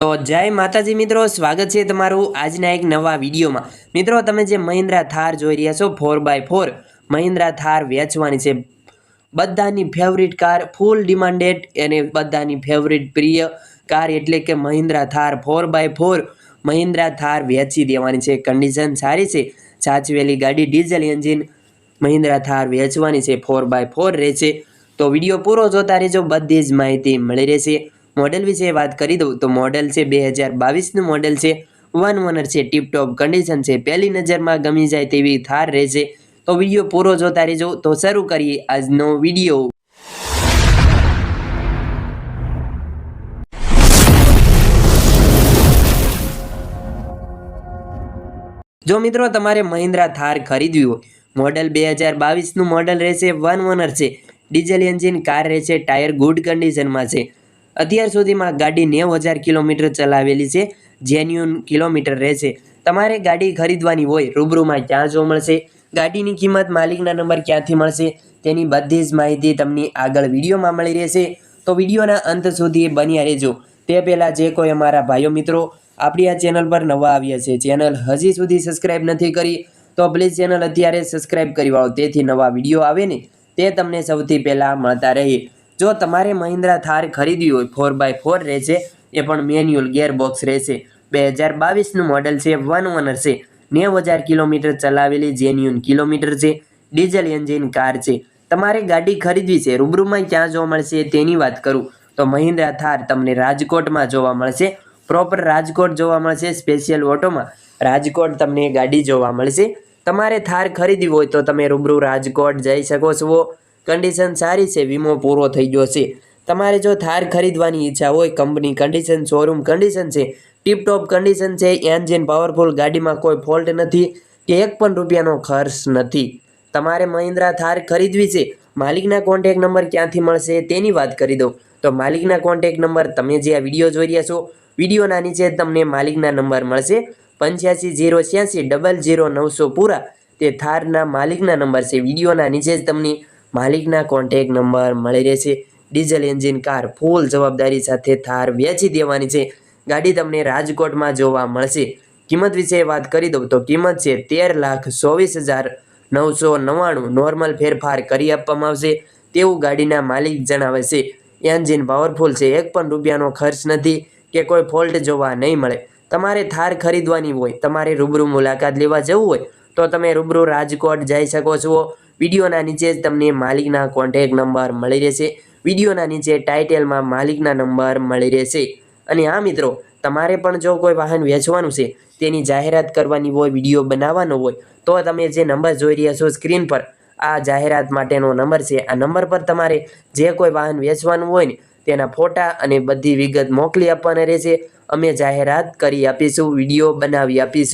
તો જય માતાજી મિત્રો, સ્વાગત છે તમારું આજના એક નવા વિડીયોમાં. મિત્રો, તમે જે મહિન્દ્રા થાર જોઈ રહ્યા છો, four by four, Mahindra Thar વેચવાની છે. બધાની ફેવરિટ કાર ફૂલ ડિમાન્ડેડ અને બધાની ફેવરિટ પ્રિય કાર એટલે કે Mahindra Thar four by four, Mahindra Thar વેચી દેવાની છે. કન્ડિશન સારી છે. સાચવેલી ગાડી ડીઝલ એન્જિન મહિન્દ્રા થાર વેચવાની છે, ફોર બાય ફોર રહેશે તો વીડિયો પૂરો જોતા રહેજો, બધી જ માહિતી મળી રહેશે. મોડેલ વિશે વાત કરી દઉં તો મોડેલ છે બે હજાર બાવીસનું મોડેલ છે. વન ઓનર છે ટીપટોપ કન્ડિશન છે. પહેલી નજરમાં ગમી જાય તેવી થાર રહેશે. તો વીડિયો પૂરો જોતા રહેજો. તો શરૂ કરીએ આજનો વીડિયો. જો મિત્રો તમારે મહિન્દ્રા થાર ખરીદવી હોય, મોડલ બે હજાર બાવીસનું મોડલ રહેશે વન ઓનર છે. ડીઝલ એન્જિન કાર રહેશે, ટાયર ગુડ કન્ડિશનમાં છે. અત્યાર સુધીમાં ગાડી નેવ હજાર કિલોમીટર ચલાવેલી છે જેન્યુન કિલોમીટર રહેશે તમારે ગાડી ખરીદવાની હોય, રૂબરૂમાં ક્યાં જો મળશે, ગાડીની કિંમત માલિકના નંબર ક્યાંથી મળશે, તેની બધી જ માહિતી તમને આગળ વિડીયોમાં મળી રહેશે. તો વિડીયોના અંત સુધી બન્યા રહેજો. તે પહેલાં જે કોઈ અમારા ભાઈઓ મિત્રો આપણી આ ચેનલ પર નવા આવ્યા છે, ચેનલ હજી સુધી સબસ્ક્રાઇબ નથી કરી, તો પ્લીઝ ચેનલ અત્યારે સબસ્ક્રાઇબ કરી વાળો, તેથી નવા વીડિયો આવે ને, તે તમને સૌથી પહેલાં મળતા રહે. જો તમારે મહિન્દ્રા થાર ખરીદવી હોય ફોર બાય ફોર રહેશે, એ પણ મેન્યુઅલ ગેરબોક્સ રહેશે. બે હજાર બાવીસનું મોડલ છે વન ઓનર છે. નેવ હજાર કિલોમીટર ચલાવેલી જેન્યુન કિલોમીટર છે. ડીઝલ એન્જિન કાર છે. તમારે ગાડી ખરીદવી છે, રૂબરૂમાં ક્યાં જોવા મળશે તેની વાત કરું. તો મહિન્દ્રા થાર તમને રાજકોટમાં જોવા મળશે. પ્રોપર રાજકોટ જોવા મળશે સ્પેશિયલ ઓટોમાં રાજકોટ તમને ગાડી જોવા મળશે. તમારે થાર ખરીદવી હોય તો તમે રૂબરૂ રાજકોટ જઈ શકો છો. કન્ડિશન સારી છે, વીમો પૂરો થઈ ગયો છે. તમારે જો થાર ખરીદવાની ઈચ્છા હોય કંપની કન્ડિશન શોરૂમ કન્ડિશન છે ટીપટોપ કન્ડિશન છે એન્જિન પાવરફુલ ગાડીમાં કોઈ ફોલ્ટ નથી, કે એક પણ રૂપિયાનો ખર્ચ નથી. તમારે મહિન્દ્રા થાર ખરીદવી છે, માલિકના કોન્ટેક નંબર ક્યાંથી મળશે તેની વાત કરી દઉં. તો માલિકના કોન્ટેક નંબર તમે જે આ વીડિયો જોઈ રહ્યા છો, વિડીયોના નીચે તમને માલિકના નંબર મળશે. પંચ્યાસી જીરો છ્યાસી ડબલ જીરો નવસો પૂરા. તે થારના માલિકના નંબર છે, વિડીયોના નીચે જ તમને માલિકના કોન્ટેક નંબર મળી રહેશે. ડીઝલ એન્જિન કાર ફૂલ જવાબદારી સાથે થાર વેચી દેવાની છે. ગાડી તમને રાજકોટમાં જોવા મળશે. કિંમત વિશે વાત કરી દઉં તો કિંમત છે તેર લાખ ચોવીસ હજાર નવસો નવ્વાણું. નોર્મલ ફેરફાર કરી આપવામાં આવશે. તેવું ગાડીના માલિક જણાવે છે. એન્જિન પાવરફુલ છે. એક પણ રૂપિયાનો ખર્ચ નથી કે કોઈ ફોલ્ટ જોવા નહીં મળે. તમારે થાર ખરીદવાની હોય, તમારે રૂબરૂ મુલાકાત લેવા જવું હોય તો તમે રૂબરૂ રાજકોટ જઈ શકો છો. વિડીયોના નીચે જ તમને માલિકના કોન્ટેક નંબર મળી રહેશે. વિડીયોના નીચે ટાઇટેલમાં માલિકના નંબર મળી રહેશે. અને હા મિત્રો, તમારે પણ જો કોઈ વાહન વેચવાનું છે, તેની જાહેરાત કરવાની હોય, વીડિયો બનાવવાનો હોય, તો તમે જે નંબર જોઈ રહ્યા છો સ્ક્રીન પર, આ જાહેરાત માટેનો નંબર છે. આ નંબર પર તમારે જે કોઈ વાહન વેચવાનું હોય ને, તેના ફોટા અને બધી વિગત મોકલી આપવાના રહેશે. અમે જાહેરાત કરી આપીશું, વીડિયો બનાવી આપીશું.